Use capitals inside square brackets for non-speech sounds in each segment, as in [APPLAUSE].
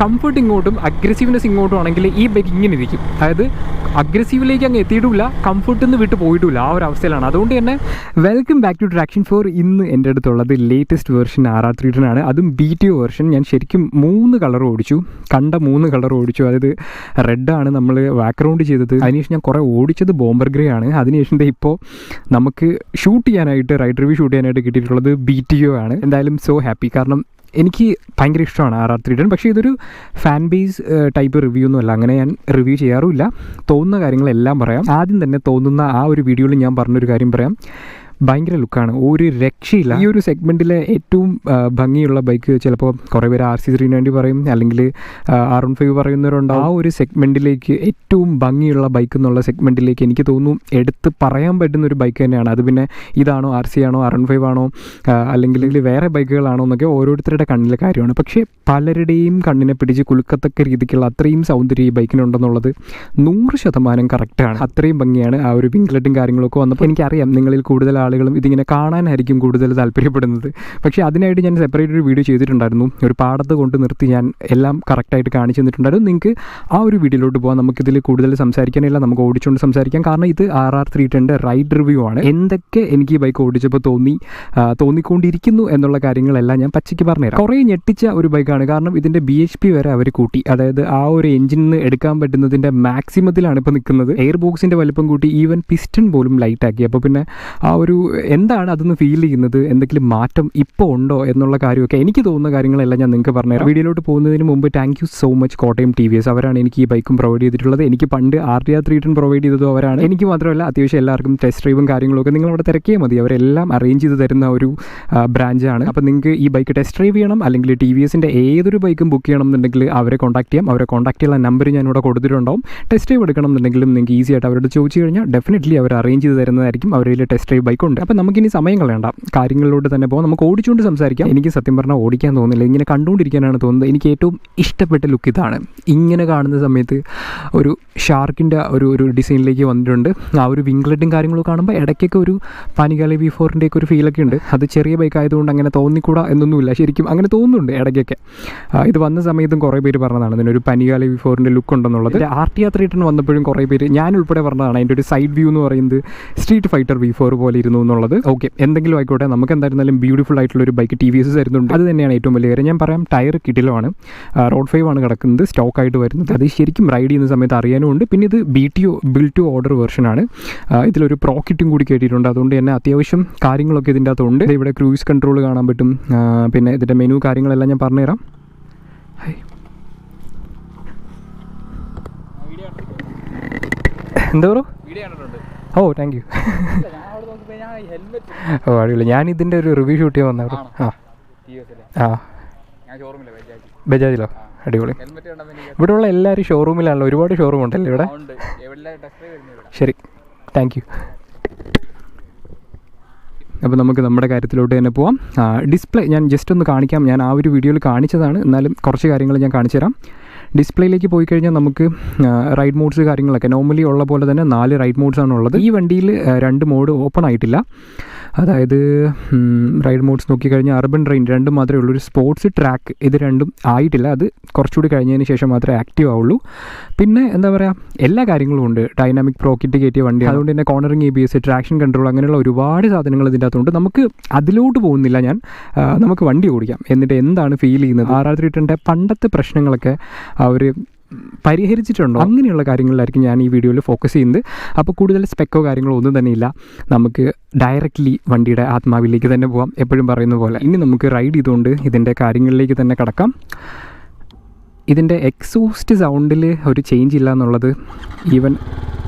Comfort ഇങ്ങോട്ടും aggressiveness ഇങ്ങോട്ടും ആണെങ്കിൽ ഈ ബൈക്ക് ഇങ്ങനെ ഇരിക്കും. അതായത് അഗ്രസീവിലേക്ക് അങ്ങ് എത്തിയിട്ടുമില്ല കംഫർട്ടിൽ നിന്ന് വിട്ട് പോയിട്ടുമില്ല ആ ഒരു അവസ്ഥയിലാണ്. അതുകൊണ്ട് തന്നെ welcome back to traction four ഇന്ന് എന്റെ അടുത്തുള്ളത് latest version R R three ആണ്. അതും ബി ടി ഒ വേർഷൻ ഞാൻ ശരിക്കും മൂന്ന് കളർ ഓടിച്ചു. കണ്ട മൂന്ന് കളർ ഓടിച്ചു. അതായത് റെഡാണ് നമ്മൾ ബാക്ക്ഗ്രൗണ്ട് ചെയ്തത്. അതിനുശേഷം ഞാൻ കുറേ ഓടിച്ചത് ബോംബർ ഗ്രേ ആണ്. അതിനുശേഷം ഇപ്പോൾ നമുക്ക് ഷൂട്ട് ചെയ്യാനായിട്ട് റൈഡ് റിവ്യൂ ഷൂട്ട് ചെയ്യാനായിട്ട് കിട്ടിയിട്ടുള്ളത് ബി ടി ഒ ആണ്. എന്തായാലും സോ ഹാപ്പി കാരണം എനിക്ക് ഭയങ്കര ഇഷ്ടമാണ് ആർ ആർ ത്രീ ടെൻ. പക്ഷേ ഇതൊരു ഫാൻ ബേസ് ടൈപ്പ് റിവ്യൂ ഒന്നുമല്ല അങ്ങനെ ഞാൻ റിവ്യൂ ചെയ്യാറുമില്ല. തോന്നുന്ന കാര്യങ്ങളെല്ലാം പറയാം. ആദ്യം തന്നെ തോന്നുന്ന ആ ഒരു വീഡിയോയിൽ ഞാൻ പറഞ്ഞൊരു കാര്യം പറയാം. ഭയങ്കര ലുക്കാണ്. ഒരു രക്ഷയില്ല. ഈ ഒരു സെഗ്മെന്റിലെ ഏറ്റവും ഭംഗിയുള്ള ബൈക്ക് ചിലപ്പോൾ കുറേ പേര് ആർ സി ത്രീ നയന്റി പറയും. അല്ലെങ്കിൽ ആർ വൺ ഫൈവ് പറയുന്നവരുണ്ടാവും. ആ ഒരു സെഗ്മെന്റിലേക്ക് ഏറ്റവും ഭംഗിയുള്ള ബൈക്ക് എന്നുള്ള സെഗ്മെന്റിലേക്ക് എനിക്ക് തോന്നുന്നു എടുത്ത് പറയാൻ പറ്റുന്ന ഒരു ബൈക്ക് തന്നെയാണ്. അത് പിന്നെ ഇതാണോ ആർ സി ആണോ ആർ വൺ ഫൈവ് ആണോ അല്ലെങ്കിൽ വേറെ ബൈക്കുകളാണോ എന്നൊക്കെ ഓരോരുത്തരുടെ കണ്ണിലെ കാര്യമാണ്. പക്ഷേ പലരുടെയും കണ്ണിനെ പിടിച്ച് കുലുക്കത്തക്ക രീതിക്കുള്ള അത്രയും സൗന്ദര്യം ഈ ബൈക്കിനുണ്ടെന്നുള്ളത് നൂറ് ശതമാനം കറക്റ്റാണ്. അത്രയും ഭംഗിയാണ് ആ ഒരു വിംഗ്ലറ്റും കാര്യങ്ങളൊക്കെ വന്നപ്പോൾ എനിക്കറിയാം നിങ്ങളിൽ കൂടുതൽ ആളുകളും ഇതിങ്ങനെ കാണാനായിരിക്കും കൂടുതൽ താല്പര്യപ്പെടുന്നത്. പക്ഷേ അതിനായിട്ട് ഞാൻ സെപ്പറേറ്റ് ഒരു വീഡിയോ ചെയ്തിട്ടുണ്ടായിരുന്നു. ഒരു പാടത്ത് കൊണ്ട് നിർത്തി ഞാൻ എല്ലാം കറക്റ്റായിട്ട് കാണിച്ചു തന്നിട്ടുണ്ടായിരുന്നു. നിങ്ങൾക്ക് ആ ഒരു വീഡിയോയിലോട്ട് പോകാം നമുക്കിതിൽ കൂടുതൽ സംസാരിക്കാനില്ല. നമുക്ക് ഓടിച്ചുകൊണ്ട് സംസാരിക്കാം. കാരണം ഇത് ആർ ആർ ത്രീ ടെന്റെ റൈഡ് റിവ്യൂ ആണ്. എന്തൊക്കെ എനിക്ക് ഈ ബൈക്ക് ഓടിച്ചപ്പോൾ തോന്നി തോന്നിക്കൊണ്ടിരിക്കുന്നു എന്നുള്ള കാര്യങ്ങളെല്ലാം ഞാൻ പച്ചയ്ക്ക് പറഞ്ഞുതരാം. കുറേ ഞെട്ടിച്ച ഒരു ബൈക്കാണ്. കാരണം ഇതിന്റെ ബി എച്ച് പി വരെ അവർ കൂട്ടി. അതായത് ആ ഒരു എഞ്ചിനിൽ നിന്ന് എടുക്കാൻ പറ്റുന്നതിന്റെ മാക്സിമത്തിലാണ് ഇപ്പോൾ നിൽക്കുന്നത്. എയർ ബോക്സിന്റെ വലിപ്പം കൂട്ടി ഈവൻ പിസ്റ്റൺ പോലും ലൈറ്റ് ആക്കി. അപ്പോൾ പിന്നെ ആ ഒരു എന്താണ് അതൊന്ന് ഫീൽ ചെയ്യുന്നത്? എന്തെങ്കിലും മാറ്റം ഇപ്പോൾ ഉണ്ടോ എന്നുള്ള കാര്യമൊക്കെ എനിക്ക് തോന്നുന്ന കാര്യങ്ങളെല്ലാം ഞാൻ നിങ്ങൾക്ക് പറഞ്ഞുതരാം. വീഡിയോയിലോട്ട് പോകുന്നതിന് മുമ്പ് thank you so much Kottayam T V S അവരാണ് എനിക്ക് ഈ ബൈക്കും പ്രൊവൈഡ് ചെയ്തിട്ടുള്ളത്. എനിക്ക് പണ്ട് R T R three ten provide ചെയ്തതും അവരാണ്. എനിക്ക് മാത്രമല്ല അത്യാവശ്യം എല്ലാവർക്കും ടെസ്റ്റ് ഡ്രൈവും കാര്യങ്ങളൊക്കെ നിങ്ങൾ അവിടെ തിരക്കിയാൽ മതി. അവരെല്ലാം അറേഞ്ച് ചെയ്ത് തരുന്ന ഒരു ബ്രാഞ്ചാണ് അപ്പോൾ നിങ്ങൾക്ക് ഈ ബൈക്ക് ടെസ്റ്റ് ഡ്രൈവ് ചെയ്യണം അല്ലെങ്കിൽ ടി വി എസിന്റെ ഏതൊരു ബൈക്കും ബുക്ക് ചെയ്യണം എന്നുണ്ടെങ്കിൽ അവരെ കോൺടാക്ട് ചെയ്യാം. അവരെ കോൺടാക്ട് ചെയ്യാൻ നമ്പർ ഞാൻ ഇവിടെ കൊടുത്തിട്ടുണ്ടാവും. ടെസ്റ്റ് ഡ്രൈവ് എടുക്കണം എന്നുണ്ടെങ്കിലും നിങ്ങൾക്ക് ഈസി ആയിട്ട് അവരോട് ചോദിച്ചു കഴിഞ്ഞാൽ ഡെഫിനറ്റ്ലി അവർ അറേഞ്ച് ചെയ്ത് തരുന്നതായിരിക്കും. അവരുടെ ടെസ്റ്റ് ഡ്രൈവ് ബൈക്ക് ഉണ്ട് അപ്പം നമുക്കിനി സമയം കളയണ്ട. കാര്യങ്ങളിലോട്ട് തന്നെ പോകാം. നമുക്ക് ഓടിച്ചുകൊണ്ട് സംസാരിക്കാം. എനിക്ക് സത്യം പറഞ്ഞാൽ ഓടിക്കാൻ തോന്നുന്നില്ല. ഇങ്ങനെ കണ്ടുകൊണ്ടിരിക്കാനാണ് തോന്നുന്നത്. എനിക്ക് ഏറ്റവും ഇഷ്ടപ്പെട്ട ലുക്ക് ഇതാണ്. ഇങ്ങനെ കാണുന്ന സമയത്ത് ഒരു ഷാർക്കിന്റെ ഒരു ഒരു ഡിസൈനിലേക്ക് വന്നിട്ടുണ്ട്. ആ ഒരു വിംഗ്ലെറ്റും കാര്യങ്ങളും കാണുമ്പോൾ ഇടയ്ക്കൊക്കെ ഒരു പനികാലി വി ഫോറിന്റെ ഒക്കെ ഒരു ഫീലൊക്കെ ഉണ്ട്. അത് ചെറിയ ബൈക്ക് ആയതുകൊണ്ട് അങ്ങനെ തോന്നിക്കൂടാ എന്നൊന്നുമില്ല. ശരിക്കും അങ്ങനെ തോന്നുന്നുണ്ട് ഇടയ്ക്കൊക്കെ. ഇത് വന്ന സമയത്തും കുറേ പേര് പറഞ്ഞതാണ് അതിനൊരു പനികാലി വി ഫോറിന്റെ ലുക്ക് ഉണ്ടെന്നുള്ളത്. ആർ ടി ആർ റിട്ടേൺ വന്നപ്പോഴും കുറേ പേര് ഞാൻ ഉൾപ്പെടെ പറഞ്ഞതാണ്. അതിന്റെ ഒരു സൈഡ് വ്യൂ എന്ന് പറയുന്നത് സ്ട്രീറ്റ് ഫൈറ്റർ വി ഫോർ പോലെ ഇരുന്നു എന്നുള്ളത്. ഓക്കെ എന്തെങ്കിലും ആയിക്കോട്ടെ നമുക്ക് എന്തായിരുന്നാലും ബ്യൂട്ടിഫുൾ ആയിട്ടുള്ള ഒരു ബൈക്ക് ടി വി എസ് തരുന്നുണ്ട്. അത് തന്നെയാണ് ഏറ്റവും വലിയ കാര്യം. ഞാൻ പറയാം ടയർ കിടിലമാണ്. റോഡ് ഫൈവ് ആണ് കിടക്കുന്നത് സ്റ്റോക്ക് ആയിട്ട് വരുന്നത്. അത് ശരിക്കും റൈഡ് ചെയ്യുന്ന സമയത്ത് അറിയാനും ഉണ്ട്. പിന്നെ ഇത് B T O bill to order വെർഷനാണ് ഇതിലൊരു പ്രോക്കിറ്റും കൂടി കേട്ടിട്ടുണ്ട്. അതുകൊണ്ട് തന്നെ അത്യാവശ്യം കാര്യങ്ങളൊക്കെ ഇതിന്റെ അകത്തുണ്ട്. ഇവിടെ ക്രൂയിസ് കൺട്രോൾ കാണാൻ പറ്റും. പിന്നെ ഇതിന്റെ മെനു കാര്യങ്ങളെല്ലാം ഞാൻ പറഞ്ഞുതരാം. എന്താ കണ്ടിട്ടുണ്ട്. ഓ താങ്ക് യു [LAUGHS] ഓ അടിപൊളി. ഞാൻ ഇതിന്റെ ഒരു റിവ്യൂ ഷൂട്ട് ചെയ്യാൻ വന്നു ആ. ആ. ബജാജിലോ? അടിപൊളി. ഇവിടെ ഉള്ള എല്ലാവരും ഷോറൂമിലാണല്ലോ ഒരുപാട് ഷോറൂം ഉണ്ടല്ലോ ഇവിടെ? ശരി. താങ്ക് യു അപ്പോൾ നമുക്ക് നമ്മുടെ കാര്യത്തിലോട്ട് തന്നെ പോവാം. ഡിസ്പ്ലേ ഞാൻ ജസ്റ്റ് ഒന്ന് കാണിക്കാം. ഞാൻ ആ ഒരു വീഡിയോയിൽ കാണിച്ചതാണ്. എന്നാലും കുറച്ച് കാര്യങ്ങൾ ഞാൻ കാണിച്ചു തരാം ഡിസ്പ്ലേയിലേക്ക് പോയി കഴിഞ്ഞാൽ നമുക്ക് റൈഡ് മോഡ്സ് കാര്യങ്ങളൊക്കെ. നോർമലി ഉള്ള പോലെ തന്നെ നാല് റൈഡ് മോഡ്സ് ആണ് ഉള്ളത് ഈ വണ്ടിയിൽ രണ്ട് മോഡ് ഓപ്പൺ ആയിട്ടില്ല. അതായത് റൈഡ് മോഡ്സ് നോക്കിക്കഴിഞ്ഞാൽ അർബൻ റെയിൻ രണ്ടും മാത്രമേ ഉള്ളൂ. ഒരു സ്പോർട്സ് ട്രാക്ക് ഇത് രണ്ടും ആയിട്ടില്ല. അത് കുറച്ചുകൂടി കഴിഞ്ഞതിന് ശേഷം മാത്രമേ ആക്റ്റീവ് ആവുള്ളൂ. പിന്നെ എന്താ പറയുക എല്ലാ കാര്യങ്ങളും ഉണ്ട്. ഡൈനാമിക് പ്രോക്കറ്റ് കയറ്റിയ വണ്ടി അതുകൊണ്ട് തന്നെ cornering A B S traction control അങ്ങനെയുള്ള ഒരുപാട് സാധനങ്ങൾ ഇതിന്റെ അകത്തുണ്ട്. നമുക്ക് അതിലോട്ട് പോകുന്നില്ല ഞാൻ. നമുക്ക് വണ്ടി ഓടിക്കാം. എന്നിട്ട് എന്താണ് ഫീൽ ചെയ്യുന്നത്? ആർ ആർ ത്രീ ടെന്റെ പണ്ടത്തെ പ്രശ്നങ്ങളൊക്കെ അവർ പരിഹരിച്ചിട്ടുണ്ടോ? അങ്ങനെയുള്ള കാര്യങ്ങളിലായിരിക്കും ഞാൻ ഈ വീഡിയോയിൽ ഫോക്കസ് ചെയ്യുന്നത്. അപ്പോൾ കൂടുതൽ സ്പെക്കോ കാര്യങ്ങളോ ഒന്നും തന്നെ ഇല്ല. നമുക്ക് ഡയറക്റ്റ്ലി വണ്ടിയുടെ ആത്മാവിലേക്ക് തന്നെ പോകാം എപ്പോഴും പറയുന്ന പോലെ. ഇനി നമുക്ക് റൈഡ് ചെയ്തുകൊണ്ട് ഇതിന്റെ കാര്യങ്ങളിലേക്ക് തന്നെ കടക്കാം. ഇതിന്റെ എക്സോസ്റ്റ് സൗണ്ടിൽ ഒരു ചേഞ്ച് ഇല്ല എന്നുള്ളത് ഈവൻ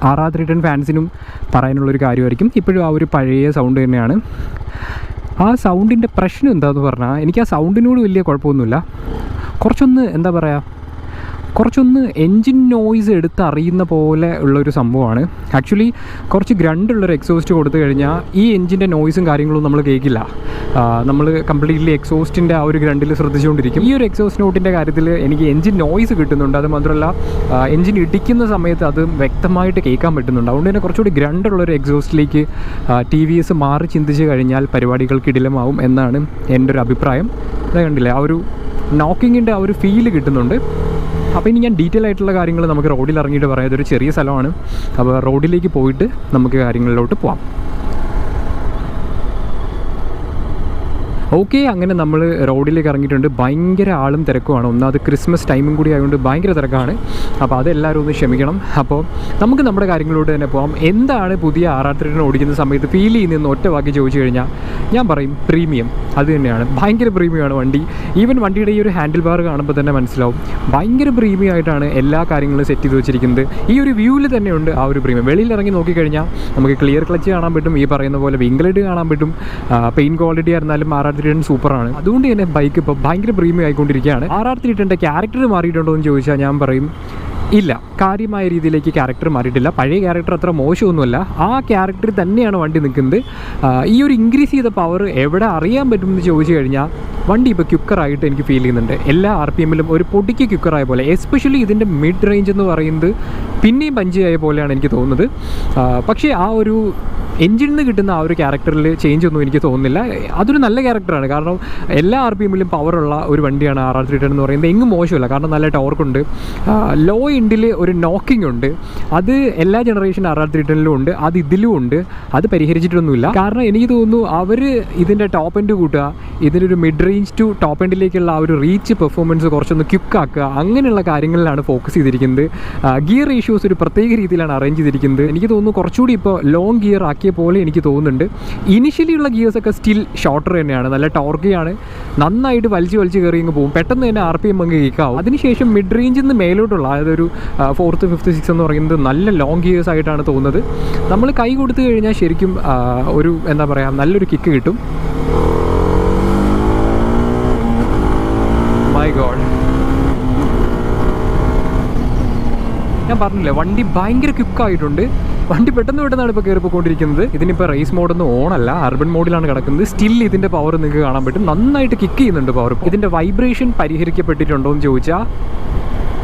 ആറാത് ടെൻ ഫാൻസിനും പറയാനുള്ളൊരു കാര്യമായിരിക്കും. ഇപ്പോഴും ആ ഒരു പഴയ സൗണ്ട് തന്നെയാണ്. ആ സൗണ്ടിന്റെ പ്രശ്നം എന്താണെന്ന് പറഞ്ഞാൽ എനിക്ക് ആ സൗണ്ടിനോട് വലിയ കുഴപ്പമൊന്നുമില്ല. കുറച്ചൊന്ന് എന്താ പറയുക കുറച്ചൊന്ന് എൻജിൻ നോയ്സ് എടുത്ത് അറിയുന്ന പോലെ ഉള്ളൊരു സംഭവമാണ്. ആക്ച്വലി കുറച്ച് ഗ്രണ്ടുള്ളൊരു എക്സോസ്റ്റ് കൊടുത്തു കഴിഞ്ഞാൽ ഈ എൻജിന്റെ നോയ്സും കാര്യങ്ങളും നമ്മൾ കേൾക്കില്ല നമ്മൾ കംപ്ലീറ്റ്ലി എക്സോസ്റ്റിന്റെ ആ ഒരു ഗ്രണ്ടിൽ ശ്രദ്ധിച്ചുകൊണ്ടിരിക്കും ഈ ഒരു എക്സോസ്റ്റ് നോട്ടിന്റെ കാര്യത്തിൽ എനിക്ക് എൻജിൻ നോയ്സ് കിട്ടുന്നുണ്ട്. അത് മാത്രമല്ല എൻജിൻ ഇടിക്കുന്ന സമയത്ത് അത് വ്യക്തമായിട്ട് കേൾക്കാൻ പറ്റുന്നുണ്ട്. അതുകൊണ്ട് തന്നെ കുറച്ചുകൂടി ഗ്രണ്ടുള്ളൊരു എക്സോസ്റ്റിലേക്ക് ടി വി എസ് മാറി ചിന്തിച്ച് കഴിഞ്ഞാൽ പരിപാടികൾക്ക് ഇടിലമാവും എന്നാണ് എന്റെ ഒരു അഭിപ്രായം. അത് കണ്ടില്ലേ ആ ഒരു നോക്കിങ്ങിന്റെ ആ ഒരു ഫീൽ കിട്ടുന്നുണ്ട്. അപ്പോൾ ഇനി ഞാൻ ഡീറ്റെയിൽ ആയിട്ടുള്ള കാര്യങ്ങൾ നമുക്ക് റോഡിൽ ഇറങ്ങിയിട്ട് പറയാം ഇതൊരു ചെറിയ സ്ഥലമാണ്. അപ്പോൾ റോഡിലേക്ക് പോയിട്ട് നമുക്ക് കാര്യങ്ങളിലോട്ട് പോവാം. ഓക്കെ അങ്ങനെ നമ്മൾ റോഡിലേക്ക് ഇറങ്ങിയിട്ടുണ്ട്. ഭയങ്കര ആളും തിരക്കുമാണ്. ഒന്നാമത് ക്രിസ്മസ് ടൈമും കൂടി ആയതുകൊണ്ട് ഭയങ്കര തിരക്കാണ്. അപ്പോൾ അതെല്ലാവരും ഒന്ന് ക്ഷമിക്കണം. അപ്പോൾ നമുക്ക് നമ്മുടെ കാര്യങ്ങളിലൂടെ തന്നെ പോകാം എന്താണ് പുതിയ ആർ ഓടിക്കുന്ന സമയത്ത് ഫീൽ ചെയ്യുന്നതെന്ന് ഒറ്റ വാക്ക് ചോദിച്ചു കഴിഞ്ഞാൽ ഞാൻ പറയും പ്രീമിയം. അത് തന്നെയാണ്. ഭയങ്കര പ്രീമിയമാണ് വണ്ടി. ഈവൻ വണ്ടിയുടെ ഈ ഒരു ഹാൻഡിൽ ബാർ കാണുമ്പോൾ തന്നെ മനസ്സിലാവും. ഭയങ്കര പ്രീമിയം ആയിട്ടാണ് എല്ലാ കാര്യങ്ങളും സെറ്റ് ചെയ്ത് വെച്ചിരിക്കുന്നത്. ഈ ഒരു വ്യൂവിൽ തന്നെയുണ്ട് ആ ഒരു പ്രീമിയം. വെളിയിൽ ഇറങ്ങി നോക്കിക്കഴിഞ്ഞാൽ നമുക്ക് ക്ലിയർ ക്ലച്ച് കാണാൻ പറ്റും. ഈ പറയുന്ന പോലെ വിംഗ്ലൈഡ് കാണാൻ പറ്റും. പെയിൻ ക്വാളിറ്റി ആയിരുന്നാലും ആർ ത്രീ ടെൻ സൂപ്പറാണ്. അതുകൊണ്ട് തന്നെ ബൈക്ക് ഇപ്പോൾ ഭയങ്കര പ്രീമിയം ആയിക്കൊണ്ടിരിക്കുകയാണ്. ആർ ആർ ത്രീ ടെന്റെ ക്യാരക്ടർ മാറിയിട്ടുണ്ടോ എന്ന് ചോദിച്ചാൽ ഞാൻ പറയും ഇല്ല. കാര്യമായ രീതിയിലേക്ക് ക്യാരക്ടർ മാറിയിട്ടില്ല. പഴയ ക്യാരക്ടർ അത്ര മോശമൊന്നുമല്ല. ആ ക്യാരക്ടർ തന്നെയാണ് വണ്ടി നിൽക്കുന്നത്. ഈ ഒരു ഇൻക്രീസ് ചെയ്ത പവർ എവിടെ അറിയാൻ പറ്റുമെന്ന് ചോദിച്ചു കഴിഞ്ഞാൽ വണ്ടി ഇപ്പോൾ ക്യുക്കറായിട്ട് എനിക്ക് ഫീൽ ചെയ്യുന്നുണ്ട്. എല്ലാ ആർ പി എമ്മിലും ഒരു പൊടിക്ക് ക്യുക്കറായ പോലെ എസ്പെഷ്യലി ഇതിന്റെ മിഡ് റേഞ്ച് എന്ന് പറയുന്നത് പിന്നെയും പഞ്ചായ പോലെയാണ് എനിക്ക് തോന്നുന്നത്. പക്ഷേ ആ ഒരു എഞ്ചിനിൽ നിന്ന് കിട്ടുന്ന ആ ഒരു ക്യാരക്ടറിൽ ചേഞ്ച് ഒന്നും എനിക്ക് തോന്നുന്നില്ല. അതൊരു നല്ല ക്യാരക്ടറാണ് കാരണം എല്ലാ ആർ പി എമ്മിലും പവറുള്ള ഒരു വണ്ടിയാണ് ആർ ആർ ത്രീ ടെൻ എന്ന് പറയുന്നത്. എങ്ങും മോശമല്ല. കാരണം നല്ല ടോർക്കുണ്ട് ലോ എൻഡിൽ ഒരു നോക്കിംഗ് ഉണ്ട്. അത് എല്ലാ ജനറേഷൻ ആർ ആർ ത്രീ ടെനിലും ഉണ്ട്. അത് ഇതിലും ഉണ്ട്. അത് പരിഹരിച്ചിട്ടൊന്നുമില്ല. കാരണം എനിക്ക് തോന്നുന്നു അവർ ഇതിന്റെ ടോപ്പ് എൻഡ് കൂട്ടുക ഇതിനൊരു മിഡ് റേഞ്ച് ടു ടോപ്പ് എൻഡിലേക്കുള്ള ആ ഒരു റീച്ച് പെർഫോമൻസ് കുറച്ചൊന്ന് ക്യുക്കാക്കുക അങ്ങനെയുള്ള കാര്യങ്ങളിലാണ് ഫോക്കസ് ചെയ്തിരിക്കുന്നത്. ഗിയർ ഇഷ്യൂസ് ഒരു പ്രത്യേക രീതിയിലാണ് അറേഞ്ച് ചെയ്തിരിക്കുന്നത്. എനിക്ക് തോന്നുന്നു കുറച്ചുകൂടി ഇപ്പോൾ ലോങ് ഗിയർ ആക്കിയ പോലെ എനിക്ക് തോന്നുന്നുണ്ട്. ഇനിഷ്യലി ഉള്ള ഗിയേഴ്സ് ഒക്കെ സ്റ്റിൽ ഷോർട്ടർ തന്നെയാണ്. നല്ല ടോർക്കിയാണ് നന്നായിട്ട് വലിച്ച് വലിച്ച് കയറി അങ്ങ് പോകും. പെട്ടെന്ന് തന്നെ ആർ പി എം അങ്ങ് കേൾക്കാവും അതിനുശേഷം മിഡ് റേഞ്ചിൽ നിന്ന് മേലോട്ടുള്ള അതായത് ഒരു ഫോർത്ത് ഫിഫ്ത്ത് സിക്സ് എന്ന് പറയുന്നത് നല്ല ലോങ് ഗിയേഴ്സ് ആയിട്ടാണ് തോന്നുന്നത്. നമ്മൾ കൈ കൊടുത്തു കഴിഞ്ഞാൽ ശരിക്കും ഒരു എന്താ പറയുക നല്ലൊരു കിക്ക് കിട്ടും. മൈ ഗോഡ് ഞാൻ പറഞ്ഞില്ലേ വണ്ടി ഭയങ്കര ക്വിക്കായിട്ടുണ്ട് വണ്ടി പെട്ടെന്ന് പെട്ടെന്നാണ് ഇപ്പോൾ കയറിപ്പോയിക്കൊണ്ടിരിക്കുന്നത് ഇതിനിപ്പോൾ റേസ് മോഡൊന്നും ഓണല്ല അർബൻ മോഡിലാണ് കിടക്കുന്നത്. സ്റ്റിൽ ഇതിന്റെ പവർ നിങ്ങൾക്ക് കാണാൻ പറ്റും. നന്നായിട്ട് കിക്ക് ചെയ്യുന്നുണ്ട് പവർ ഇതിന്റെ വൈബ്രേഷൻ പരിഹരിക്കപ്പെട്ടിട്ടുണ്ടോ എന്ന് ചോദിച്ചാൽ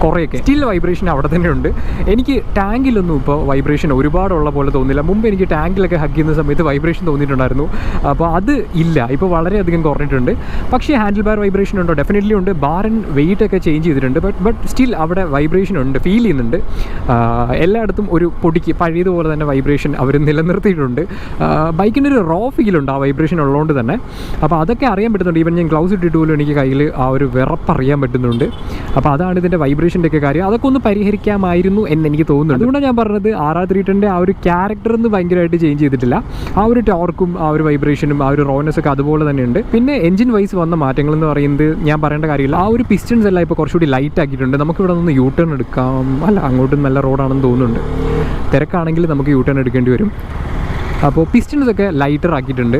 കുറേയൊക്കെ. സ്റ്റിൽ വൈബ്രേഷൻ അവിടെ തന്നെ ഉണ്ട്. എനിക്ക് ടാങ്കിലൊന്നും ഇപ്പോൾ വൈബ്രേഷൻ ഒരുപാടുള്ള പോലെ തോന്നില്ല. മുമ്പ് എനിക്ക് ടാങ്കിലൊക്കെ ഹഗ് ചെയ്യുന്ന സമയത്ത് വൈബ്രേഷൻ തോന്നിയിട്ടുണ്ടായിരുന്നു. അപ്പോൾ അത് ഇല്ല. ഇപ്പോൾ വളരെയധികം കുറഞ്ഞിട്ടുണ്ട്. പക്ഷേ ഹാൻഡിൽ ബാർ വൈബ്രേഷൻ ഉണ്ടോ? ഡെഫിനറ്റ്ലി ഉണ്ട്. ആൻഡ് വെയിറ്റ് ഒക്കെ ചേഞ്ച് ചെയ്തിട്ടുണ്ട്. ബട്ട് ബട്ട് സ്റ്റിൽ അവിടെ വൈബ്രേഷൻ ഉണ്ട്. ഫീൽ ചെയ്യുന്നുണ്ട്. എല്ലായിടത്തും ഒരു പൊടിക്ക് പഴയതുപോലെ തന്നെ വൈബ്രേഷൻ അവർ നിലനിർത്തിയിട്ടുണ്ട്. ബൈക്കിന്റെ ഒരു റോ ഫീൽ ഉണ്ട് ആ വൈബ്രേഷൻ ഉള്ളതുകൊണ്ട് തന്നെ. അപ്പോൾ അതൊക്കെ അറിയാൻ പറ്റുന്നുണ്ട്. ഈവൻ ഞാൻ ഗ്ലൗസ് ഇട്ടിട്ട് പോലും എനിക്ക് കയ്യിൽ ആ ഒരു വിറപ്പ് അറിയാൻ പറ്റുന്നുണ്ട്. അപ്പോൾ അതാണ് ഇതിന്റെ വൈബ്രേഷന്റെ ഒക്കെ കാര്യം അതൊക്കെ ഒന്ന് പരിഹരിക്കാമായിരുന്നു എന്ന് എനിക്ക് തോന്നുന്നു അതുകൊണ്ടാണ് ഞാൻ പറഞ്ഞത് ആർ ആർ ത്രീ ടെന്റെ ആ ഒരു ക്യാരക്ടർ ഒന്ന് ഭയങ്കരമായിട്ട് ചേഞ്ച് ചെയ്തിട്ടില്ല. ആ ഒരു ടോർക്കും ആ ഒരു വൈബ്രേഷനും ആ ഒരു റോനസ് ഒക്കെ അതുപോലെ തന്നെയുണ്ട്. പിന്നെ എഞ്ചിൻ വൈസ് വന്ന മാറ്റങ്ങൾ എന്ന് പറയുന്നത് ഞാൻ പറയേണ്ട കാര്യമില്ല. ആ ഒരു പിസ്റ്റൻസ് എല്ലാം ഇപ്പോൾ കുറച്ചുകൂടി ലൈറ്റ് ആക്കിയിട്ടുണ്ട്. നമുക്ക് ഇവിടെ നിന്ന് യൂ ടേൺ എടുക്കാം. അല്ല അങ്ങോട്ടും നല്ല റോഡാണെന്ന് തോന്നുന്നുണ്ട്. തിരക്കാണെങ്കിൽ നമുക്ക് യൂ ടേൺ എടുക്കേണ്ടി വരും. അപ്പോൾ പിസ്റ്റൺസ് ഒക്കെ ലൈറ്റർ ആക്കിയിട്ടുണ്ട്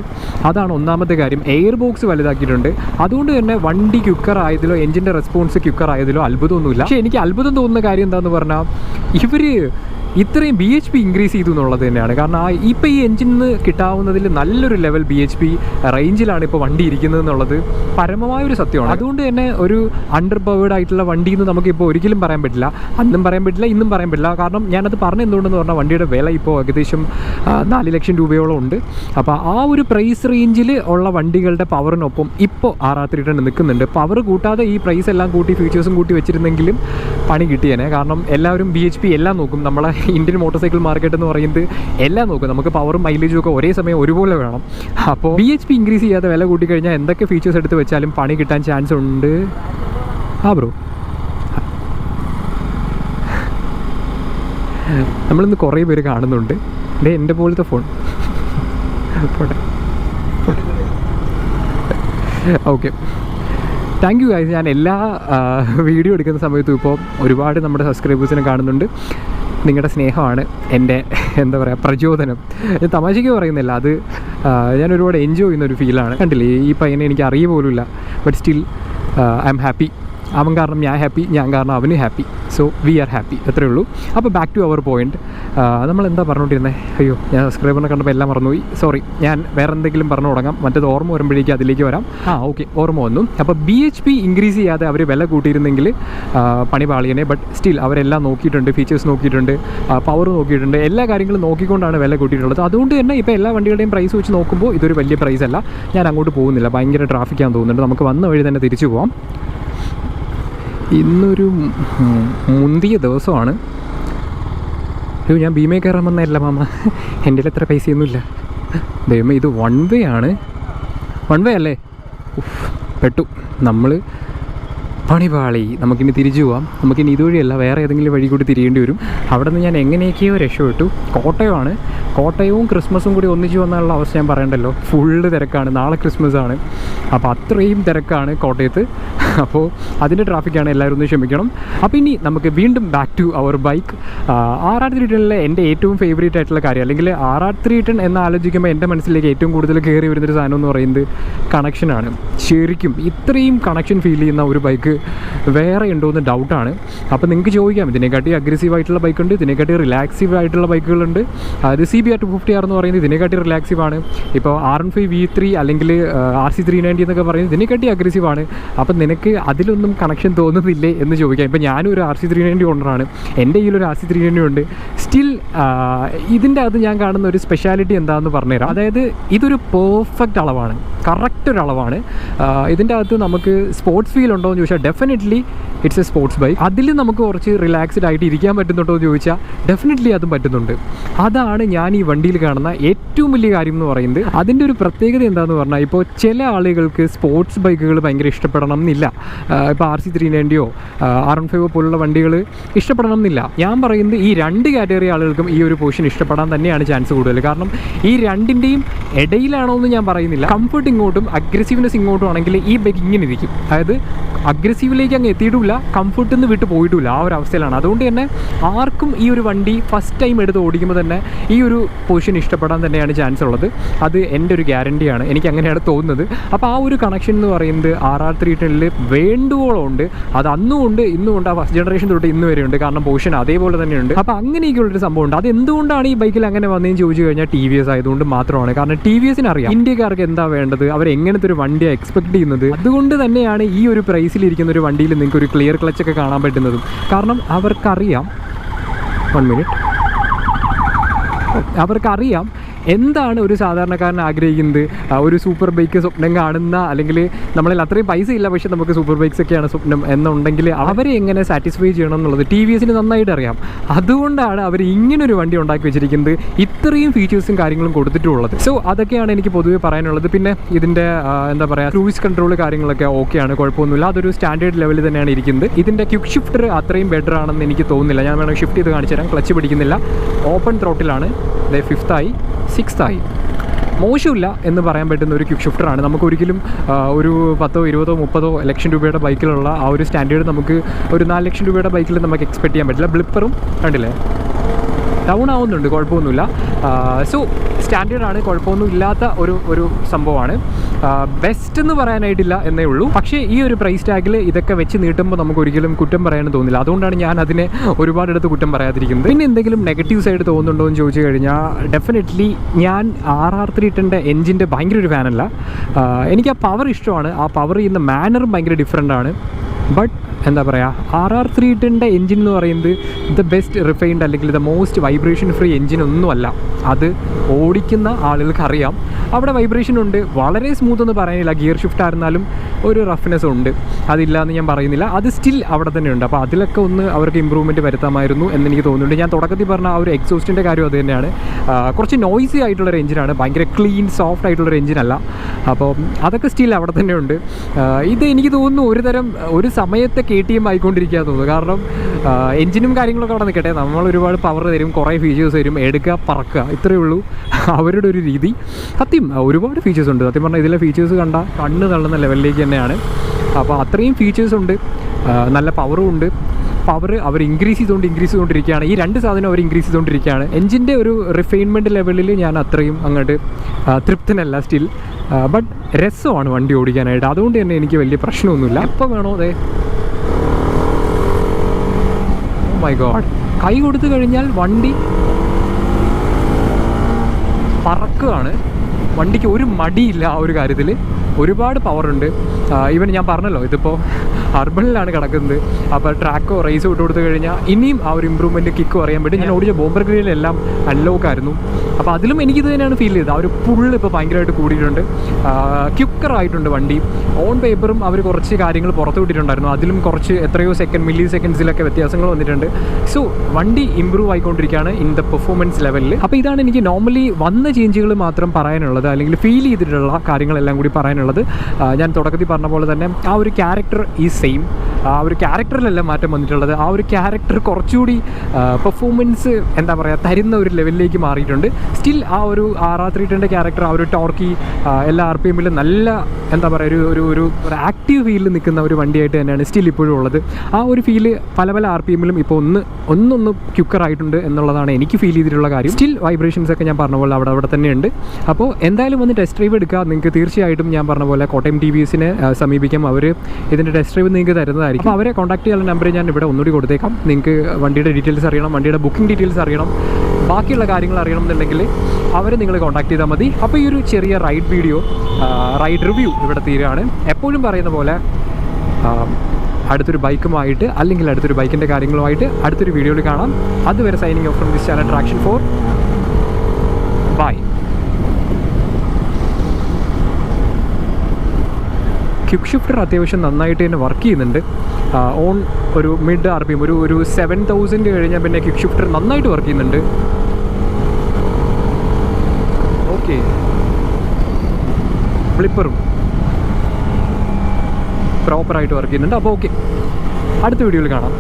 അതാണ് ഒന്നാമത്തെ കാര്യം. എയർ ബോക്സ് വലുതാക്കിയിട്ടുണ്ട്. അതുകൊണ്ട് തന്നെ വണ്ടി ക്യുക്കർ ആയതിലോ എഞ്ചിന്റെ റെസ്പോൺസ് ക്യുക്കർ ആയതിലോ അത്ഭുതമൊന്നുമില്ല. പക്ഷേ എനിക്ക് അത്ഭുതം തോന്നുന്ന കാര്യം എന്താണെന്ന് പറഞ്ഞാൽ ഇവർ ഇത്രയും ബി എച്ച് പി ഇൻക്രീസ് ചെയ്തു എന്നുള്ളത് തന്നെയാണ്. കാരണം ആ ഇപ്പോൾ ഈ എഞ്ചിൻ നിന്ന് കിട്ടാവുന്നതിൽ നല്ലൊരു ലെവൽ ബി എച്ച് പി റേഞ്ചിലാണ് ഇപ്പോൾ വണ്ടി ഇരിക്കുന്നത് എന്നുള്ളത് പരമമായ ഒരു സത്യമാണ്. അതുകൊണ്ട് തന്നെ ഒരു അണ്ടർ പവേഡ് ആയിട്ടുള്ള വണ്ടി എന്ന് നമുക്കിപ്പോൾ ഒരിക്കലും പറയാൻ പറ്റില്ല. അന്നും പറയാൻ പറ്റില്ല ഇന്നും പറയാൻ പറ്റില്ല. കാരണം ഞാനത് പറഞ്ഞ എന്തുകൊണ്ടെന്ന് പറഞ്ഞാൽ വണ്ടിയുടെ വില ഇപ്പോൾ ഏകദേശം നാല് ലക്ഷം രൂപയോളം ഉണ്ട്. അപ്പോൾ ആ ഒരു പ്രൈസ് റേഞ്ചിൽ ഉള്ള വണ്ടികളുടെ പവറിനൊപ്പം ഇപ്പോൾ ആർ ആർ ത്രീ ടെൻ നിൽക്കുന്നുണ്ട്. പവർ കൂട്ടാതെ ഈ പ്രൈസ് എല്ലാം കൂട്ടി ഫീച്ചേഴ്സും കൂട്ടി വെച്ചിരുന്നെങ്കിലും പണി കിട്ടിയേനെ. കാരണം എല്ലാവരും ബി എച്ച് പി എല്ലാം നോക്കും. നമ്മളെ ഇന്ത്യൻ മോട്ടോർ സൈക്കിൾ മാർക്കറ്റ് എന്ന് പറയുന്നത് എല്ലാം നോക്കും. നമുക്ക് പവറും മൈലേജും ഒക്കെ ഒരേ സമയം ഒരുപോലെ വേണം. അപ്പോൾ ബി എച്ച് പി ഇൻക്രീസ് ചെയ്യാതെ വില കൂട്ടിക്കഴിഞ്ഞാൽ എന്തൊക്കെ ഫീച്ചേഴ്സ് എടുത്ത് വെച്ചാലും പണി കിട്ടാൻ ചാൻസ് ഉണ്ട്? ആ ബ്രോ നമ്മളിന്ന് കുറേ പേര് കാണുന്നുണ്ട്. ഡേ എന്റെ പോലത്തെ phone okay thank you guys ഞാൻ എല്ലാ വീഡിയോ എടുക്കുന്ന സമയത്തും ഇപ്പോൾ ഒരുപാട് നമ്മുടെ സബ്സ്ക്രൈബേഴ്സിനെ കാണുന്നുണ്ട്. നിങ്ങളുടെ സ്നേഹമാണ് എന്റെ എന്താ പറയുക പ്രചോദനം. തമാശയ്ക്ക് പറയുന്നില്ല. അത് ഞാൻ ഒരുപാട് എൻജോയ് ചെയ്യുന്ന ഒരു ഫീലാണ് കണ്ടില്ലേ ഈ പയ്യനെ എനിക്ക് അറിയ പോലുമില്ല but still I'm happy അവൻ കാരണം ഞാൻ ഹാപ്പി ഞാൻ കാരണം അവന് happy so we are happy അത്രേ ഉള്ളൂ. അപ്പോൾ ബാക്ക് ടു അവർ പോയിന്റ് നമ്മൾ എന്താ പറഞ്ഞുകൊണ്ടിരുന്നത് അയ്യോ ഞാൻ സബ്സ്ക്രൈബറിനെ കണ്ടപ്പോൾ എല്ലാം മറന്നുപോയി. സോറി ഞാൻ വേറെ എന്തെങ്കിലും പറഞ്ഞു തുടങ്ങാം. മറ്റേത് ഓർമ്മ വരുമ്പോഴേക്കും അതിലേക്ക് വരാം. ആ ഓക്കെ ഓർമ്മ വന്നു. അപ്പോൾ ബി എച്ച് പി ഇൻക്രീസ് ചെയ്യാതെ അവർ വില കൂട്ടിയിരുന്നെങ്കിൽ പണി പാളിയനെ. ബട്ട് സ്റ്റിൽ അവരെല്ലാം നോക്കിയിട്ടുണ്ട്. ഫീച്ചേഴ്സ് നോക്കിയിട്ടുണ്ട്. പവർ നോക്കിയിട്ടുണ്ട്. എല്ലാ കാര്യങ്ങളും നോക്കിക്കൊണ്ടാണ് വില കൂട്ടിയിട്ടുള്ളത്. അതുകൊണ്ട് തന്നെ ഇപ്പോൾ എല്ലാ വണ്ടികളുടെയും പ്രൈസ് വെച്ച് നോക്കുമ്പോൾ ഇതൊരു വലിയ പ്രൈസ് അല്ല. ഞാൻ അങ്ങോട്ട് പോകുന്നില്ല. ഭയങ്കര ട്രാഫിക്കാന്ന് തോന്നുന്നുണ്ട്. നമുക്ക് വന്ന വഴി തന്നെ തിരിച്ചു പോവാം. ഇന്നൊരു മുന്തിയ ദിവസമാണ്. അയ്യോ ഞാൻ ഭീമയെ കയറാൻ വന്നതല്ല മാമ. എന്റെ അത്ര പൈസയൊന്നുമില്ല. ദൈവമേ ഇത് വൺ വേ ആണ്. വൺ വേ അല്ലേ? പെട്ടു. നമ്മൾ പണിപാളി നമുക്കിനി തിരിച്ചു പോവാം. നമുക്കിനി ഇതുവഴിയല്ല വേറെ ഏതെങ്കിലും വഴി കൂടി തിരിയേണ്ടി വരും. അവിടെ നിന്ന് ഞാൻ എങ്ങനെയൊക്കെയോ രക്ഷപ്പെട്ടു. കോട്ടയമാണ്. കോട്ടയവും ക്രിസ്മസും കൂടി ഒന്നിച്ചു വന്നാലുള്ള അവസ്ഥ ഞാൻ പറയണ്ടല്ലോ. ഫുള്ള് തിരക്കാണ്. നാളെ ക്രിസ്മസ് ആണ് അപ്പോൾ അത്രയും തിരക്കാണ് കോട്ടയത്ത്. അപ്പോൾ അതിന്റെ ട്രാഫിക്കാണ് എല്ലാവരും ഒന്ന് ക്ഷമിക്കണം. അപ്പോൾ ഇനി നമുക്ക് വീണ്ടും back to our bike R R എന്റെ ഏറ്റവും ഫേവറേറ്റ് ആയിട്ടുള്ള കാര്യം അല്ലെങ്കിൽ ആർ ആർ എന്ന് ആലോചിക്കുമ്പോൾ എന്റെ മനസ്സിലേക്ക് ഏറ്റവും കൂടുതൽ കയറി വരുന്നൊരു സാധനം എന്ന് പറയുന്നത് കണക്ഷനാണ് ശരിക്കും ഇത്രയും കണക്ഷൻ ഫീൽ ചെയ്യുന്ന ഒരു ബൈക്ക് വേറെ ഉണ്ടോ എന്ന് ഡൗട്ടാണ് അപ്പോൾ നിങ്ങൾക്ക് ചോദിക്കാം ഇതിനെക്കാട്ടി അഗ്രസീവ് ആയിട്ടുള്ള ബൈക്കുണ്ട് ഇതിനെക്കാട്ടി റിലാക്സീവ് ആയിട്ടുള്ള ബൈക്കുകളുണ്ട് അത് C B R two fifty R എന്ന് പറയുന്നത് ഇതിനെക്കാട്ടി റിലാക്സീവ് ആണ്. ഇപ്പോൾ R N five V three അല്ലെങ്കിൽ ആർ സി ത്രീ നയന്റി എന്നൊക്കെ പറയുന്നത് ഇതിനെക്കാട്ടി അഗ്രസീവ് ആണ്. അപ്പം നിനക്ക് അതിലൊന്നും കണക്ഷൻ തോന്നുന്നില്ലേ എന്ന് ചോദിക്കാം. ഇപ്പം ഒരു ആർ സി ത്രീ നയന്റി ഓണറാണ് എന്റെ കയ്യിൽ ഒരു ആർ സി ത്രീ നയന്റി ഉണ്ട് സ്റ്റിൽ ഇതിന്റെ അത് ഞാൻ കാണുന്ന ഒരു സ്പെഷ്യാലിറ്റി എന്താണെന്ന് പറഞ്ഞുതരാം. അതായത് ഇതൊരു പെർഫെക്റ്റ് അളവാണ്. കറക്റ്റ് ഒരു അളവാണ് ഇതിന്റെ അകത്ത് നമുക്ക് സ്പോർട്സ് ഫീൽ ഉണ്ടോ എന്ന് ചോദിച്ചാൽ definitely it's a sports bike അതിൽ നമുക്ക് കുറച്ച് റിലാക്സ്ഡ് ആയിട്ട് ഇരിക്കാൻ പറ്റുന്നുണ്ടോ എന്ന് ചോദിച്ചാൽ ഡെഫിനറ്റ്ലി അതും പറ്റുന്നുണ്ട്. അതാണ് ഞാൻ ഈ വണ്ടിയിൽ കാണുന്ന ഏറ്റവും വലിയ കാര്യം എന്ന് പറയുന്നത്. അതിന്റെ ഒരു പ്രത്യേകത എന്താണെന്ന് പറഞ്ഞാൽ ഇപ്പോൾ ചില ആളുകൾക്ക് സ്പോർട്സ് ബൈക്കുകൾ ഭയങ്കര ഇഷ്ടപ്പെടണം എന്നില്ല. ഇപ്പോൾ ആർ സി ത്രീ നയന്റിയോ ആർ എൺ ഫൈവ് പോലുള്ള വണ്ടികൾ ഇഷ്ടപ്പെടണം എന്നില്ല. ഞാൻ പറയുന്നത് ഈ രണ്ട് കാറ്റഗറി ആളുകൾക്കും ഈ ഒരു പൊസിഷൻ ഇഷ്ടപ്പെടാൻ തന്നെയാണ് ചാൻസ് കൂടുതൽ. കാരണം ഈ രണ്ടിന്റെയും ഇടയിലാണോ എന്ന് ഞാൻ പറയുന്നില്ല. കംഫർട്ട് ഇങ്ങോട്ടും അഗ്രസീവ്നെസ് ഇങ്ങോട്ടും ആണെങ്കിൽ ഈ ബൈക്ക് ഇങ്ങനെ ഇരിക്കും. അതായത് അഗ്രസീവിലേക്ക് അങ്ങ് എത്തിയിട്ടില്ല കംഫർട്ടിൽ നിന്ന് വിട്ട് പോയിട്ടില്ല ആ ഒരു അവസ്ഥയിലാണ്. അതുകൊണ്ട് തന്നെ ആർക്കും ഈ ഒരു വണ്ടി ഫസ്റ്റ് ടൈം എടുത്ത് ഓടിക്കുമ്പോൾ തന്നെ ഈ ഒരു പൊസിഷൻ ഇഷ്ടപ്പെടാൻ തന്നെയാണ് ചാൻസ് ഉള്ളത്. അത് എന്റെ ഒരു ഗ്യാരണ്ടിയാണ് എനിക്ക് അങ്ങനെയാണ് തോന്നുന്നത്. അപ്പോൾ ആ ഒരു കണക്ഷൻ എന്ന് പറയുന്നത് ആർ ആർ ത്രീ ടെന്നിൽ വേണ്ടുവോളം ഉണ്ട്. അത് അന്നും ഉണ്ട് ഇന്നും ഉണ്ട്. ആ ഫസ്റ്റ് ജനറേഷൻ തൊട്ട് ഇന്ന് വരെ ഉണ്ട്. കാരണം പൊസിഷൻ അതേപോലെ തന്നെയുണ്ട് അപ്പോൾ അങ്ങനെയൊക്കെയുള്ളൊരു സംഭവം ഉണ്ട്. അത് എന്തുകൊണ്ടാണ് ഈ ബൈക്കിൽ അങ്ങനെ വന്നതെന്ന് ചോദിച്ചു കഴിഞ്ഞാൽ ടി വി എസ് ആയതുകൊണ്ട് മാത്രമാണ്. കാരണം ടി വി എസിന് അറിയാം. ഇന്ത്യക്കാർക്ക് എന്താ വേണ്ടത്? അവർ എങ്ങനത്തെ ഒരു വണ്ടിയാണ് എക്സ്പെക്ട് ചെയ്യുന്നത്? അതുകൊണ്ട് തന്നെയാണ് ഈ ഒരു പ്രൈസിലിരിക്കുന്ന ഒരു വണ്ടിയിൽ നിങ്ങൾക്ക് ഒരു ക്ലിയർ ക്ലച്ച് ഒക്കെ കാണാൻ പറ്റുന്നതും. കാരണം അവർക്കറിയാം വൺ മിനിറ്റ് അവർക്കറിയാം എന്താണ് ഒരു സാധാരണക്കാരൻ ആഗ്രഹിക്കുന്നത്? ഒരു സൂപ്പർ ബൈക്ക് സ്വപ്നം കാണുന്ന അല്ലെങ്കിൽ നമ്മളിൽ അത്രയും പൈസ ഇല്ല പക്ഷെ നമുക്ക് സൂപ്പർ ബൈക്സ് ഒക്കെയാണ് സ്വപ്നം എന്നുണ്ടെങ്കിൽ അവരെ എങ്ങനെ സാറ്റിസ്ഫൈ ചെയ്യണം എന്നുള്ളത് ടി വി എസിന് നന്നായിട്ട് അറിയാം. അതുകൊണ്ടാണ് അവർ ഇങ്ങനൊരു വണ്ടി ഉണ്ടാക്കി വെച്ചിരിക്കുന്നത്. ഇത്രയും ഫീച്ചേഴ്സും കാര്യങ്ങളും കൊടുത്തിട്ടുള്ളത്. സോ അതൊക്കെയാണ് എനിക്ക് പൊതുവേ പറയാനുള്ളത്. പിന്നെ ഇതിന്റെ എന്താ പറയുക ക്രൂസ് കൺട്രോൾ കാര്യങ്ങളൊക്കെ ഓക്കെയാണ് കുഴപ്പമൊന്നുമില്ല. അതൊരു സ്റ്റാൻഡേർഡ് ലെവലിൽ തന്നെയാണ് ഇരിക്കുന്നത്. ഇതിന്റെ ക്യുക്ക് ഷിഫ്റ്റർ അത്രയും ബെറ്റർ ആണെന്ന് എനിക്ക് തോന്നുന്നില്ല. ഞാൻ വേണമെങ്കിൽ ഷിഫ്റ്റ് ചെയ്ത് കാണിച്ചു തരാം. ക്ലച്ച് പിടിക്കുന്നില്ല. ഓപ്പൺ ത്രോട്ടിലാണ് ഫിഫ്ത്തായി സിക്സ്തായി മോശമില്ല എന്ന് പറയാൻ പറ്റുന്ന ഒരു ക്യുക്ക് ഷിഫ്റ്ററാണ് നമുക്ക് ഒരിക്കലും ഒരു പത്തോ ഇരുപതോ മുപ്പതോ ലക്ഷം രൂപയുടെ ബൈക്കിലുള്ള ആ ഒരു സ്റ്റാൻഡേർഡ് നമുക്ക് ഒരു നാല് ലക്ഷം രൂപയുടെ ബൈക്കിൽ നമുക്ക് എക്സ്പെക്ട് ചെയ്യാൻ പറ്റില്ല. ബ്ലിപ്പറും കണ്ടില്ലേ? ഡൗൺ ആവുന്നുണ്ട് കുഴപ്പമൊന്നുമില്ല. സോ സ്റ്റാൻഡേർഡാണ് കുഴപ്പമൊന്നും ഇല്ലാത്ത ഒരു ഒരു സംഭവമാണ്. ബെസ്റ്റ് എന്ന് പറയാനായിട്ടില്ല എന്നേ ഉള്ളൂ. പക്ഷേ ഈ ഒരു പ്രൈസ് ടാഗിൽ ഇതൊക്കെ വെച്ച് നീട്ടുമ്പോൾ നമുക്ക് ഒരിക്കലും കുറ്റം പറയാനും തോന്നില്ല. അതുകൊണ്ടാണ് ഞാൻ അതിനെ ഒരുപാട് എടുത്ത് കുറ്റം പറയാതിരിക്കുന്നത്. പിന്നെ എന്തെങ്കിലും നെഗറ്റീവ്സ് ആയിട്ട് തോന്നുന്നുണ്ടോ എന്ന് ചോദിച്ചു കഴിഞ്ഞാൽ ഡെഫിനറ്റ്ലി ഞാൻ ആർ ആർ ത്രീ ടെന്റെ എഞ്ചിന്റെ ഭയങ്കര ഒരു ഫാനല്ല എനിക്ക് ആ പവർ ഇഷ്ടമാണ്. ആ പവർ ചെയ്യുന്ന മാനറും ഭയങ്കര ഡിഫറെന്റ് ആണ്. ബട്ട് എന്താ പറയുക ആർ ആർ ത്രീ ടെന്റെ എൻജിൻ എന്ന് പറയുന്നത് ദ ബെസ്റ്റ് റിഫൈൻഡ് അല്ലെങ്കിൽ the most vibration free engine ഒന്നുമല്ല. അത് ഓടിക്കുന്ന ആളുകൾക്ക് അറിയാം അവിടെ വൈബ്രേഷൻ ഉണ്ട്. വളരെ സ്മൂത്ത് എന്ന് പറയാനില്ല. ഗിയർ ഷിഫ്റ്റ് ആയിരുന്നാലും ഒരു റഫ്നെസ് ഉണ്ട്. അതില്ല എന്ന് ഞാൻ പറയുന്നില്ല. അത് സ്റ്റിൽ അവിടെ തന്നെ ഉണ്ട്. അപ്പോൾ അതിലൊക്കെ ഒന്ന് അവർക്ക് ഇമ്പ്രൂവ്മെന്റ് വരുത്താമായിരുന്നു എന്ന് എനിക്ക് തോന്നുന്നുണ്ട്. ഞാൻ തുടക്കത്തിൽ പറഞ്ഞ ആ ഒരു എക്സോസ്റ്റിന്റെ കാര്യം അത് തന്നെയാണ്. കുറച്ച് നോയ്സി ആയിട്ടുള്ളൊരു എഞ്ചിനാണ് ഭയങ്കര ക്ലീൻ സോഫ്റ്റ് ആയിട്ടുള്ളൊരു എഞ്ചിനല്ല അപ്പോൾ അതൊക്കെ സ്റ്റിൽ അവിടെ തന്നെ ഉണ്ട്. ഇത് എനിക്ക് തോന്നുന്നു ഒരു തരം ഒരു സമയത്തെ കെ ടി എം ആയിക്കൊണ്ടിരിക്കുക തോന്നുന്നു. കാരണം എഞ്ചിനും കാര്യങ്ങളൊക്കെ അവിടെ നിൽക്കട്ടെ. നമ്മൾ ഒരുപാട് പവർ തരും കുറേ ഫീച്ചേഴ്സ് തരും എടുക്കുക പറക്കുക. ഇത്രയേ ഉള്ളൂ. അവരുടെ ഒരു രീതി. സത്യം ഒരുപാട് ഫീച്ചേഴ്സ് ഉണ്ട്. സത്യം പറഞ്ഞാൽ ഇതിലെ ഫീച്ചേഴ്സ് കണ്ട കണ്ണ് തള്ളുന്ന ലെവലിലേക്ക് തന്നെയാണ്. അപ്പോൾ അത്രയും ഫീച്ചേഴ്സ് ഉണ്ട്. നല്ല പവറും ഉണ്ട്. പവർ അവർ ഇൻക്രീസ് ചെയ്തുകൊണ്ട് ഇൻക്രീസ് ചെയ്തുകൊണ്ടിരിക്കുകയാണ്. ഈ രണ്ട് സാധനം അവർ ഇൻക്രീസ് ചെയ്തുകൊണ്ടിരിക്കുകയാണ്. എഞ്ചിന്റെ ഒരു റിഫൈൻമെന്റ് ലെവലിൽ ഞാൻ അത്രയും അങ്ങോട്ട് തൃപ്തനല്ല സ്റ്റിൽ ബട്ട് രസമാണ് വണ്ടി ഓടിക്കാനായിട്ട്. അതുകൊണ്ട് തന്നെ എനിക്ക് വലിയ പ്രശ്നമൊന്നുമില്ല. എപ്പോൾ വേണോ അതെ മൈ ഗോഡ് കൈ കൊടുത്തു കഴിഞ്ഞാൽ വണ്ടി പറക്കുകയാണ്. വണ്ടിക്ക് ഒരു മടിയില്ല ആ ഒരു കാര്യത്തിൽ ഒരുപാട് പവറുണ്ട് ഈവൻ ഞാൻ പറഞ്ഞല്ലോ ഇതിപ്പോൾ അർബണിലാണ് കിടക്കുന്നത്. അപ്പോൾ ട്രാക്കോ റേസ് വിട്ട് കൊടുത്തു കഴിഞ്ഞാൽ ഇനിയും ആ ഒരു ഇമ്പ്രൂവ്മെന്റ് കിക്ക് അറിയാൻ പറ്റും ഞാൻ ഓടിച്ച ബോംബർ ഗ്രീനിലെല്ലാം അൺലോക്ക് ആയിരുന്നു. അപ്പോൾ അതിലും എനിക്കിത് തന്നെയാണ് ഫീൽ ചെയ്തത്. ആ ഒരു പുള്ള് ഇപ്പോൾ ഭയങ്കരമായിട്ട് കൂടിയിട്ടുണ്ട്. ക്യുക്കർ ആയിട്ടുണ്ട് വണ്ടി. ഓൺ പേപ്പറും അവർ കുറച്ച് കാര്യങ്ങൾ പുറത്തു വിട്ടിട്ടുണ്ടായിരുന്നു. അതിലും കുറച്ച് എത്രയോ സെക്കൻഡ് മില്ലി സെക്കൻഡ്സിലൊക്കെ വ്യത്യാസങ്ങൾ വന്നിട്ടുണ്ട്. സോ വണ്ടി ഇമ്പ്രൂവ് ആയിക്കൊണ്ടിരിക്കുകയാണ് ഇൻ ദ പെർഫോമൻസ് ലെവലിൽ അപ്പോൾ ഇതാണ് എനിക്ക് നോർമലി വന്ന ചേഞ്ചുകൾ മാത്രം പറയാനുള്ളത്. അല്ലെങ്കിൽ ഫീൽ ചെയ്തിട്ടുള്ള കാര്യങ്ങളെല്ലാം കൂടി പറയാനുള്ളത്. ഞാൻ തുടക്കത്തിൽ പറഞ്ഞ പോലെ തന്നെ ആ ഒരു ക്യാരക്ടർ ഈ സെയിം ആ ഒരു ക്യാരക്ടറിലല്ല മാറ്റം വന്നിട്ടുള്ളത്. ആ ഒരു ക്യാരക്ടർ കുറച്ചുകൂടി പെർഫോമൻസ് എന്താ പറയുക തരുന്ന ഒരു ലെവലിലേക്ക് മാറിയിട്ടുണ്ട്. സ്റ്റിൽ ആ ഒരു ആർ ആർ ത്രീ ടെന്റെ ക്യാരക്ടർ ആ ഒരു ടോർക്കി എല്ലാ ആർ പി എമ്മിലും നല്ല എന്താ പറയുക ഒരു ഒരു ഒരു ആക്റ്റീവ് ഫീലിൽ നിൽക്കുന്ന ഒരു വണ്ടിയായിട്ട് തന്നെയാണ് സ്റ്റിൽ ഇപ്പോഴും ഉള്ളത്. ആ ഒരു ഫീൽ പല പല ആർ പി എമ്മിലും ഇപ്പോൾ ഒന്ന് ഒന്നൊന്ന് ക്യുക്കറായിട്ടുണ്ട് എന്നുള്ളതാണ് എനിക്ക് ഫീൽ ചെയ്തിട്ടുള്ള കാര്യം. സ്റ്റിൽ വൈബ്രേഷൻസ് ഒക്കെ ഞാൻ പറഞ്ഞ പോലെ അവിടെ അവിടെ തന്നെയുണ്ട് അപ്പോൾ എന്തായാലും ഒന്ന് ടെസ്റ്റ് ഡ്രൈവ് എടുക്കുക നിങ്ങൾക്ക് തീർച്ചയായിട്ടും ഞാൻ പറഞ്ഞ പോലെ കോട്ടയം ടി വി എസിനെ സമീപിക്കാം. അവർ ഇതിന്റെ ടെസ്റ്റ് ഡ്രൈവ് നിങ്ങൾക്ക് തരുന്നതായിരിക്കും. അവരെ കോൺടാക്ട് ചെയ്യാൻ നമ്പർ ഞാൻ ഇവിടെ ഒന്നുകൂടി കൊടുത്തേക്കാം. നിങ്ങൾക്ക് വണ്ടിയുടെ ഡീറ്റെയിൽസ് അറിയണം വണ്ടിയുടെ ബുക്കിംഗ് ഡീറ്റെയിൽസ് അറിയണം ബാക്കിയുള്ള കാര്യങ്ങൾ അറിയണം എന്നുണ്ടെങ്കിൽ അവരെ നിങ്ങൾ കോൺടാക്ട് ചെയ്താൽ മതി. അപ്പോൾ ഈ ഒരു ചെറിയ റൈഡ് വീഡിയോ റൈഡ് റിവ്യൂ ഇവിടെ തീരുകയാണ്. എപ്പോഴും പറയുന്ന പോലെ അടുത്തൊരു ബൈക്കുമായിട്ട് അല്ലെങ്കിൽ അടുത്തൊരു ബൈക്കിന്റെ കാര്യങ്ങളുമായിട്ട് അടുത്തൊരു വീഡിയോയിൽ കാണാം. അതുവരെ signing off from this channel traction four bye quick shifter അത്യാവശ്യം നന്നായിട്ട് തന്നെ വർക്ക് ചെയ്യുന്നുണ്ട്. ഓൺ ഒരു മിഡ് ആർ പി എം ഒരു ഒരു സെവൻ തൗസൻഡ് കഴിഞ്ഞാൽ പിന്നെ ക്യുക്ക് ഷിഫ്റ്റർ നന്നായിട്ട് വർക്ക് ചെയ്യുന്നുണ്ട്. ഓക്കെ ഫ്ലിപ്പറും പ്രോപ്പറായിട്ട് വർക്ക് ചെയ്യുന്നുണ്ട്. അപ്പോൾ ഓക്കെ അടുത്ത വീഡിയോയിൽ കാണാം.